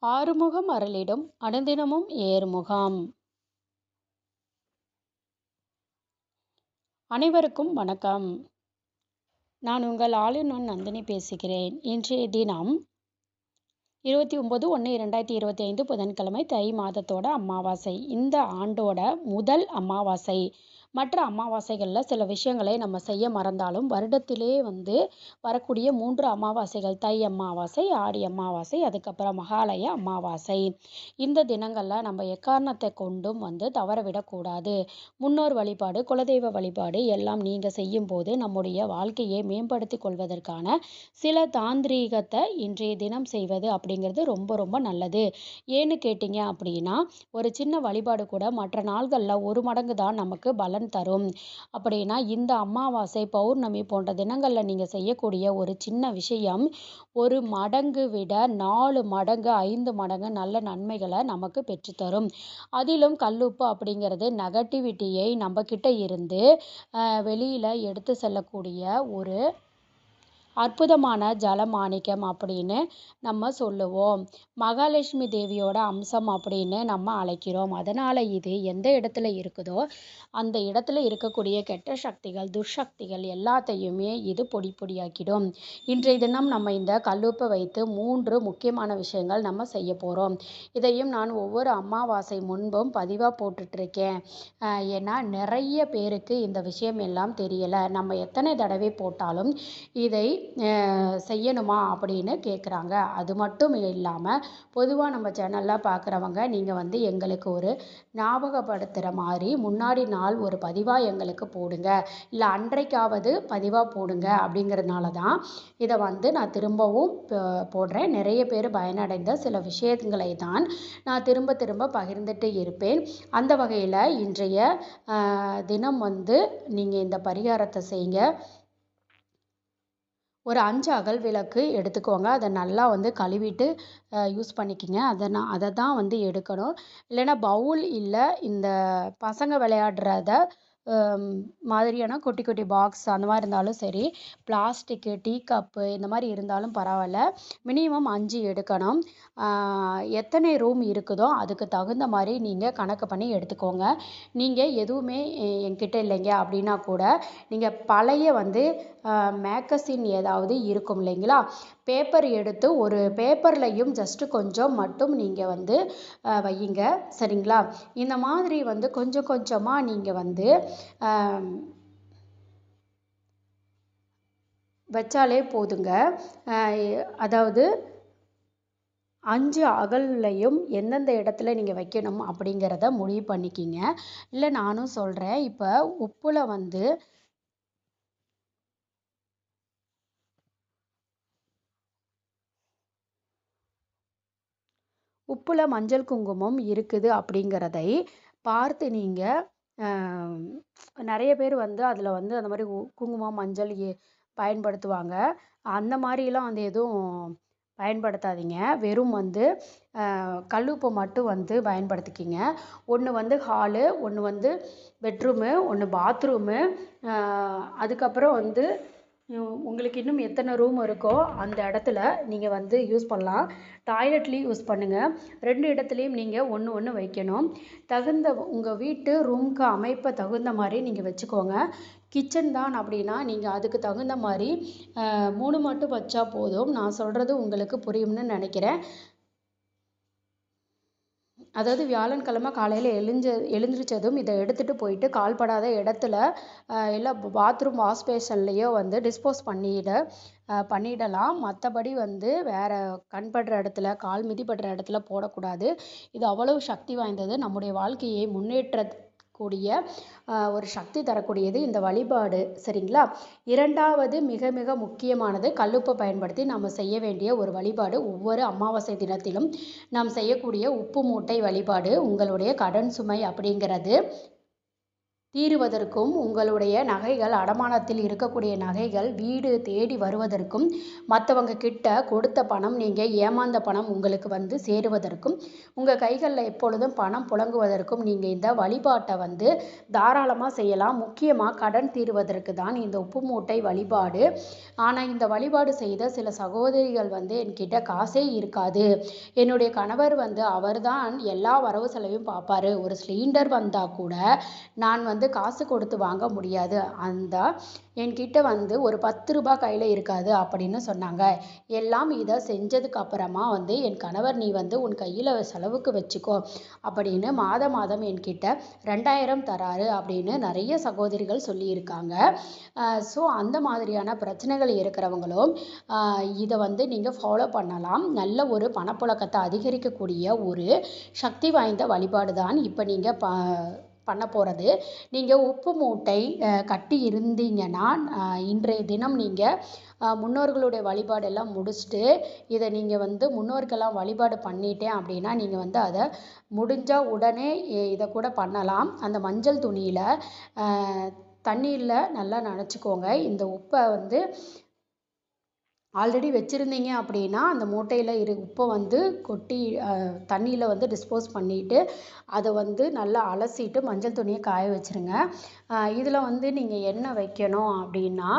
ஆறுமுகம் அருளிடும் அனுதினமும் ஏறுமுகம். அனைவருக்கும் வணக்கம். நான் உங்கள் ஆளுநன் நந்தினி பேசுகிறேன். இன்றைய தினம் இருபத்தி ஒம்பது ஒன்று இரண்டாயிரத்தி இருபத்தி ஐந்து புதன்கிழமை தை மாதத்தோட அமாவாசை. இந்த ஆண்டோட முதல் அமாவாசை. மற்ற அமாவாசைகளில் சில விஷயங்களை நம்ம செய்ய மறந்தாலும் வருடத்திலே வந்து வரக்கூடிய மூன்று அமாவாசைகள் தை அமாவாசை ஆடி அமாவாசை அதுக்கப்புறம் மகாலய அமாவாசை. இந்த தினங்களில் நம்ம எக்காரணத்தை கொண்டும் வந்து தவறவிடக்கூடாது முன்னோர் வழிபாடு குலதெய்வ வழிபாடு எல்லாம் நீங்கள் செய்யும் போது நம்முடைய வாழ்க்கையை மேம்படுத்தி கொள்வதற்கான சில தாந்திரீகத்தை இன்றைய தினம் செய்வது அப்படிங்கிறது ரொம்ப ரொம்ப நல்லது. ஏன்னு கேட்டிங்க அப்படின்னா ஒரு சின்ன வழிபாடு கூட மற்ற நாள்களில் ஒரு மடங்கு தான் நமக்கு பலன் தரும். அப்படின்னா இந்த அமாவாசை பௌர்ணமி போன்ற தினங்களில் நீங்கள் செய்யக்கூடிய ஒரு சின்ன விஷயம் ஒரு மடங்கு விட நாலு மடங்கு ஐந்து மடங்கு நல்ல நன்மைகளை நமக்கு பெற்றுத்தரும் அதிலும் கல்லுப்பு அப்படிங்கிறது நெகட்டிவிட்டியை நம்மக்கிட்ட இருந்து வெளியில் எடுத்து செல்லக்கூடிய ஒரு அற்புதமான ஜலமாணிக்கம் அப்படின்னு நம்ம சொல்லுவோம். மகாலட்சுமி தேவியோட அம்சம் அப்படின்னு நம்ம அழைக்கிறோம். அதனால் இது எந்த இடத்துல இருக்குதோ அந்த இடத்துல இருக்கக்கூடிய கெட்ட சக்திகள் துர்சக்திகள் எல்லாத்தையுமே இது பொடி பொடியாக்கிடும். இன்றைய தினம் நம்ம இந்த கல்லுப்பை வைத்து மூன்று முக்கியமான விஷயங்கள் நம்ம செய்ய போகிறோம் இதையும் நான் ஒவ்வொரு அமாவாசை முன்பும் பதிவாக போட்டுட்ருக்கேன். ஏன்னா நிறைய பேருக்கு இந்த விஷயம் எல்லாம் தெரியலை. நம்ம எத்தனை தடவை போட்டாலும் இதை செய்யணுமா அப்படின்னு கேட்குறாங்க அது மட்டும் இல்லாமல் பொதுவாக நம்ம சேனலில் பார்க்குறவங்க நீங்கள் வந்து எங்களுக்கு ஒரு ஞாபகப்படுத்துகிற மாதிரி முன்னாடி நாள் ஒரு பதிவாக எங்களுக்கு போடுங்க. இல்லை அன்றைக்காவது பதிவாக போடுங்க அப்படிங்கிறதுனால தான் இதை வந்து நான் திரும்பவும் போடுறேன். நிறைய பேர் பயனடைந்த சில விஷயங்களை தான் நான் திரும்ப திரும்ப பகிர்ந்துட்டு இருப்பேன். அந்த வகையில் இன்றைய தினம் வந்து நீங்கள் இந்த பரிகாரத்தை செய்யுங்க ஒரு அஞ்சு அகல் விளக்கு எடுத்துக்கோங்க. அதை நல்லா வந்து கழுவிட்டு யூஸ் பண்ணிக்கிங்க. அதை நான் அதை தான் வந்து எடுக்கணும். இல்லைன்னா பவுல் இல்லை இந்த பசங்க விளையாடுறத மாதிரியான குட்டி குட்டி பாக்ஸ் அந்த மாதிரி இருந்தாலும் சரி பிளாஸ்டிக்கு டீ கப்பு இந்த மாதிரி இருந்தாலும் பரவாயில்ல. மினிமம் அஞ்சு எடுக்கணும். எத்தனை ரூம் இருக்குதோ அதுக்கு தகுந்த மாதிரி நீங்கள் கணக்கு பண்ணி எடுத்துக்கோங்க. நீங்கள் எதுவுமே என்கிட்ட இல்லைங்க அப்படின்னா கூட நீங்கள் பழைய வந்து மேக்கசின் ஏதாவது இருக்கும் இல்லைங்களா? பேப்பர் எடுத்து ஒரு பேப்பர்லையும் ஜஸ்ட்டு கொஞ்சம் மட்டும் நீங்கள் வந்து வையுங்க. சரிங்களா? இந்த மாதிரி வந்து கொஞ்சம் கொஞ்சமாக நீங்கள் வந்து வச்சாலே போதுங்க. அதாவது அஞ்சு அகல்லையும் எந்தெந்த இடத்துல நீங்கள் வைக்கணும் அப்படிங்கிறத முடிவு பண்ணிக்கிங்க. இல்லை நானும் சொல்கிறேன் இப்போ உப்பில் வந்து உப்பில் மஞ்சள் குங்குமம் இருக்குது அப்படிங்கிறதை பார்த்து நீங்கள் நிறைய பேர் வந்து அதில் வந்து அந்த மாதிரி குங்குமம் மஞ்சள் பயன்படுத்துவாங்க. அந்த மாதிரிலாம் வந்து எதுவும் பயன்படுத்தாதீங்க. வெறும் வந்து கல்லுப்பை மட்டும் வந்து பயன்படுத்திக்கிங்க. ஒன்று வந்து ஹாலு ஒன்று வந்து பெட்ரூமு ஒன்று பாத்ரூமு அதுக்கப்புறம் வந்து உங்களுக்கு இன்னும் எத்தனை ரூம் இருக்கோ அந்த இடத்துல நீங்கள் வந்து யூஸ் பண்ணலாம். டாய்லெட்லேயும் யூஸ் பண்ணுங்கள் ரெண்டு இடத்துலையும் நீங்கள் ஒன்று ஒன்று வைக்கணும். தகுந்த உங்கள் வீட்டு ரூமுக்கு அமைப்பை தகுந்த மாதிரி நீங்கள் வச்சுக்கோங்க. கிச்சன் தான் அப்படின்னா நீங்கள் அதுக்கு தகுந்த மாதிரி மூணு மட்டும் வச்சா போதும். நான் சொல்கிறது உங்களுக்கு புரியும்னு நினைக்கிறேன். அதாவது வியாழன்கிழமை காலையில் எழுஞ்ச எழுந்திரிச்சதும் இதை எடுத்துகிட்டு போயிட்டு கால்படாத இடத்துல இல்லை பாத்ரூம் வாஷ் பேஷன்லேயோ வந்து டிஸ்போஸ் பண்ணிட பண்ணிடலாம். மற்றபடி வந்து வேறு கண் படுற இடத்துல கால் மிதிப்படுற இடத்துல போடக்கூடாது. இது அவ்வளவு சக்தி வாய்ந்தது. நம்முடைய வாழ்க்கையை முன்னேற்ற கூடிய ஒரு சக்தி தரக்கூடியது இந்த வழிபாடு. சரிங்களா? இரண்டாவது மிக மிக முக்கியமானது கல்லுப்பை பயன்படுத்தி நாம் செய்ய வேண்டிய ஒரு வழிபாடு. ஒவ்வொரு அமாவாசை தினத்திலும் நாம் செய்யக்கூடிய உப்பு மூட்டை வழிபாடு உங்களுடைய கடன் சுமை அப்படிங்கிறது. தீருவதற்கும் உங்களுடைய நகைகள் அடமானத்தில் இருக்கக்கூடிய நகைகள் வீடு தேடி வருவதற்கும் மற்றவங்க கிட்ட கொடுத்த பணம் நீங்கள் ஏமாந்த பணம் உங்களுக்கு வந்து சேருவதற்கும் உங்கள் கைகளில் எப்பொழுதும் பணம் புழங்குவதற்கும் நீங்கள் இந்த வழிபாட்டை வந்து தாராளமாக செய்யலாம். முக்கியமாக கடன் தீருவதற்கு தான் இந்த உப்பு மூட்டை வழிபாடு. ஆனால் இந்த வழிபாடு செய்த சில சகோதரிகள் வந்து என்கிட்ட காசே இருக்காது. என்னுடைய கணவர் வந்து அவர்தான் எல்லா வரவு செலவையும் பார்ப்பாரு. ஒரு சிலிண்டர் வந்தால் கூட நான் வந்து காசு கொடுத்து வாங்க முடியாது. அந்த என்கிட்ட வந்து ஒரு பத்து ரூபாய் கையில் இருக்காது அப்படின்னு சொன்னாங்க. எல்லாம் இதை செஞ்சதுக்கு அப்புறமா வந்து என் கணவர் நீ வந்து உன் கையில் செலவுக்கு வச்சுக்கோ அப்படின்னு மாதம் மாதம் என்கிட்ட ரெண்டாயிரம் தராரு அப்படின்னு நிறைய சகோதரிகள் சொல்லியிருக்காங்க. ஸோ அந்த மாதிரியான பிரச்சனைகள் இருக்கிறவங்களும் இதை வந்து நீங்கள் ஃபாலோ பண்ணலாம். நல்ல ஒரு பணப்புழக்கத்தை அதிகரிக்கக்கூடிய ஒரு சக்தி வாய்ந்த வழிபாடு தான் இப்போ நீங்கள் ப பண்ண போகிறது நீங்கள் உப்பு மூட்டை கட்டி இருந்தீங்கன்னா இன்றைய தினம் நீங்கள் முன்னோர்களுடைய வழிபாடெல்லாம் முடிச்சுட்டு இதை நீங்கள் வந்து முன்னோருக்கெல்லாம் வழிபாடு பண்ணிட்டேன் அப்படின்னா நீங்கள் வந்து அதை முடிஞ்சால் உடனே இதை கூட பண்ணலாம். அந்த மஞ்சள் துணியில் தண்ணீரில் நல்லா நனைச்சிக்கோங்க. இந்த உப்பை வந்து ஆல்ரெடி வச்சுருந்தீங்க அப்படின்னா அந்த மூட்டையில் இரு உப்பை வந்து கொட்டி தண்ணியில் வந்து டிஸ்போஸ் பண்ணிவிட்டு அதை வந்து நல்லா அலசிட்டு மஞ்சள் துணியை காய வச்சுருங்க. இதில் வந்து நீங்கள் என்ன வைக்கணும் அப்படின்னா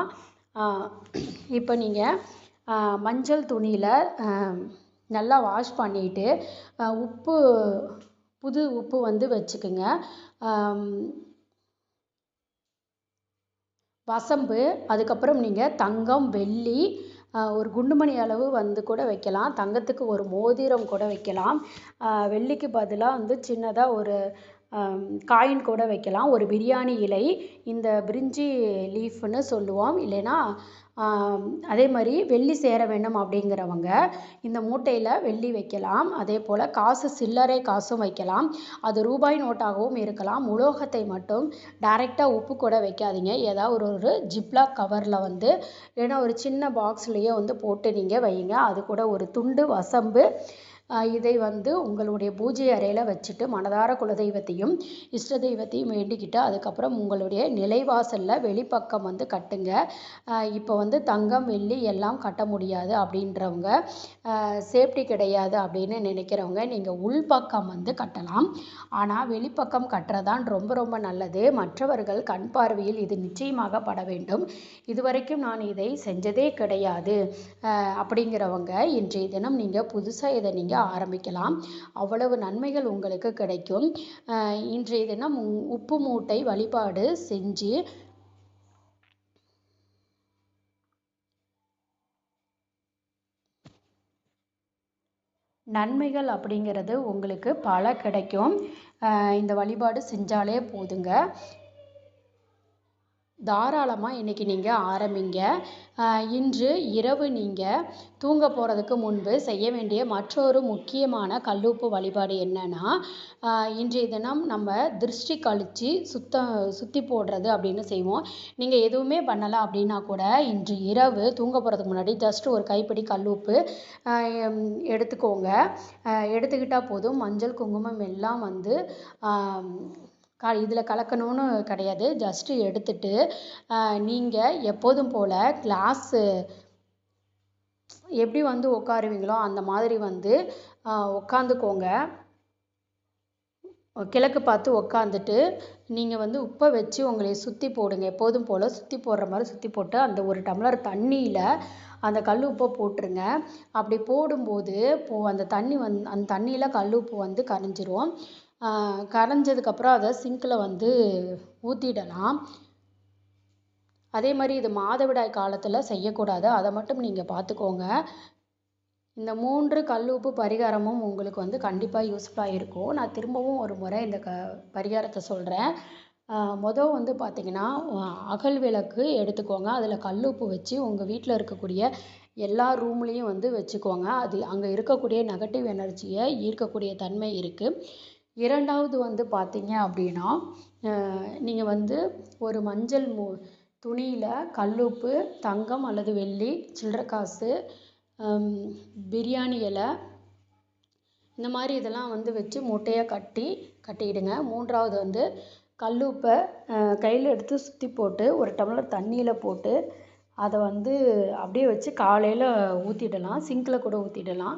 இப்போ நீங்கள் மஞ்சள் துணியில் நல்லா வாஷ் பண்ணிவிட்டு உப்பு புது உப்பு வந்து வச்சுக்குங்க. வசம்பு அதுக்கப்புறம் நீங்கள் தங்கம் வெள்ளி ஒரு குண்டுமணி அளவு வந்து கூட வைக்கலாம். தங்கத்துக்கு ஒரு மோதிரம் கூட வைக்கலாம். வெள்ளிக்கு பதிலாக வந்து சின்னதாக ஒரு காயின் கூட வைக்கலாம். ஒரு பிரியாணி இலை இந்த பிரிஞ்சி லீஃப்னு சொல்லுவோம். இல்லைன்னா அதே மாதிரி வெள்ளி சேர வேண்டும் அப்படிங்கிறவங்க இந்த மூட்டையில் வெள்ளி வைக்கலாம். அதே போல் காசு சில்லறை காசும் வைக்கலாம். அது ரூபாய் நோட்டாகவும் இருக்கலாம். உலோகத்தை மட்டும் டைரெக்டாக உப்பு கூட வைக்காதீங்க. ஏதாவது ஒரு ஒரு ஜிப்லாக் கவரில் வந்து இல்லைன்னா ஒரு சின்ன பாக்ஸ்லேயே வந்து போட்டு நீங்கள் வைங்க. அது கூட ஒரு துண்டு வசம்பு இதை வந்து உங்களுடைய பூஜை அறையில் வச்சுட்டு மனதார குலதெய்வத்தையும் இஷ்ட தெய்வத்தையும் வேண்டிக்கிட்டு அதுக்கப்புறம் உங்களுடைய நிலைவாசலில் வெளிப்பக்கம் வந்து கட்டுங்க. இப்போ வந்து தங்கம் வெள்ளி எல்லாம் கட்ட முடியாது அப்படின்றவங்க சேஃப்டி கிடையாது அப்படின்னு நினைக்கிறவங்க நீங்கள் உள்பக்கம் வந்து கட்டலாம். ஆனால் வெளிப்பக்கம் கட்டுறதான் ரொம்ப ரொம்ப நல்லது. மற்றவர்கள் கண் பார்வையில் இது நிச்சயமாக பட வேண்டும். இதுவரைக்கும் நான் இதை செஞ்சதே கிடையாது. அப்படிங்கிறவங்க இன்றைய தினம் நீங்கள் புதுசாக இதை நீங்கள் ஆரம்பிக்கலாம். அவ்வளவு நன்மைகள் உங்களுக்கு கிடைக்கும். இன்றைய தினம் உப்பு மூட்டை வழிபாடு செஞ்சு நன்மைகள் அப்படிங்கிறது உங்களுக்கு பல கிடைக்கும். இந்த வழிபாடு செஞ்சாலே போதுங்க. தாராளமாக இன்றைக்கி நீங்கள் ஆரம்பிங்க. இன்று இரவு நீங்கள் தூங்க போகிறதுக்கு முன்பு செய்ய வேண்டிய மற்றொரு முக்கியமான கல்லுப்பு வழிபாடு என்னென்னா இன்றைய தினம் நம்ம திருஷ்டி கழித்து சுத்தம் சுற்றி போடுறது அப்படின்னு செய்வோம். நீங்கள் எதுவுமே பண்ணலை அப்படின்னா கூட இன்று இரவு தூங்க போகிறதுக்கு முன்னாடி ஜஸ்ட் ஒரு கைப்பிடி கல்லுப்பு எடுத்துக்கோங்க. எடுத்துக்கிட்டால் போதும். மஞ்சள் குங்குமம் எல்லாம் வந்து க இதில் கலக்கணும்னு கிடையாது. ஜஸ்ட்டு எடுத்துட்டு நீங்கள் எப்போதும் போல் கிளாஸு எப்படி வந்து உட்காருவீங்களோ அந்த மாதிரி வந்து உட்காந்துக்கோங்க. கிழக்கு பார்த்து உட்காந்துட்டு நீங்கள் வந்து உப்பை வச்சு உங்களை சுற்றி போடுங்க. எப்போதும் போல் சுற்றி போடுற மாதிரி சுற்றி போட்டு அந்த ஒரு டம்ளர் தண்ணியில் அந்த கல் உப்பை போட்டுருங்க. அப்படி போடும்போது போ அந்த தண்ணி வந் அந்த தண்ணியில் கல் உப்பு வந்து கரைஞ்சிரும். கரைஞ்சதுக்கப்புறம் அதை சிங்கில் வந்து ஊற்றிடலாம் அதே மாதிரி இது மாதவிடாய் காலத்தில் செய்யக்கூடாது. அதை மட்டும் நீங்கள் பார்த்துக்கோங்க இந்த மூன்று கல் உப்பு பரிகாரமும் உங்களுக்கு வந்து கண்டிப்பாக யூஸ்ஃபுல்லாக இருக்கும். நான் திரும்பவும் ஒரு முறை இந்த க பரிகாரத்தை சொல்கிறேன் மொதல் வந்து பார்த்திங்கன்னா அகல் விளக்கு எடுத்துக்கோங்க. அதில் கல் உப்பு வச்சு உங்கள் வீட்டில் இருக்கக்கூடிய எல்லா ரூம்லேயும் வந்து வச்சுக்கோங்க. அது அங்கே இருக்கக்கூடிய நெகட்டிவ் எனர்ஜியை ஈர்க்கக்கூடிய தன்மை இருக்குது இரண்டாவது வந்து பார்த்தீங்க அப்படின்னா நீங்கள் வந்து ஒரு மஞ்சள் மு துணியில் கல்லுப்பு தங்கம் அல்லது வெள்ளி சில்லற காசு பிரியாணி இலை இந்த மாதிரி இதெல்லாம் வந்து வச்சு மூட்டையாக கட்டி கட்டிடுங்க. மூன்றாவது வந்து கல் உப்பை கையில் எடுத்து சுற்றி போட்டு ஒரு டம்ளர் தண்ணியில் போட்டு அதை வந்து அப்படியே வச்சு காலையில் ஊற்றிடலாம் சிங்க்கில் கூட ஊற்றிடலாம்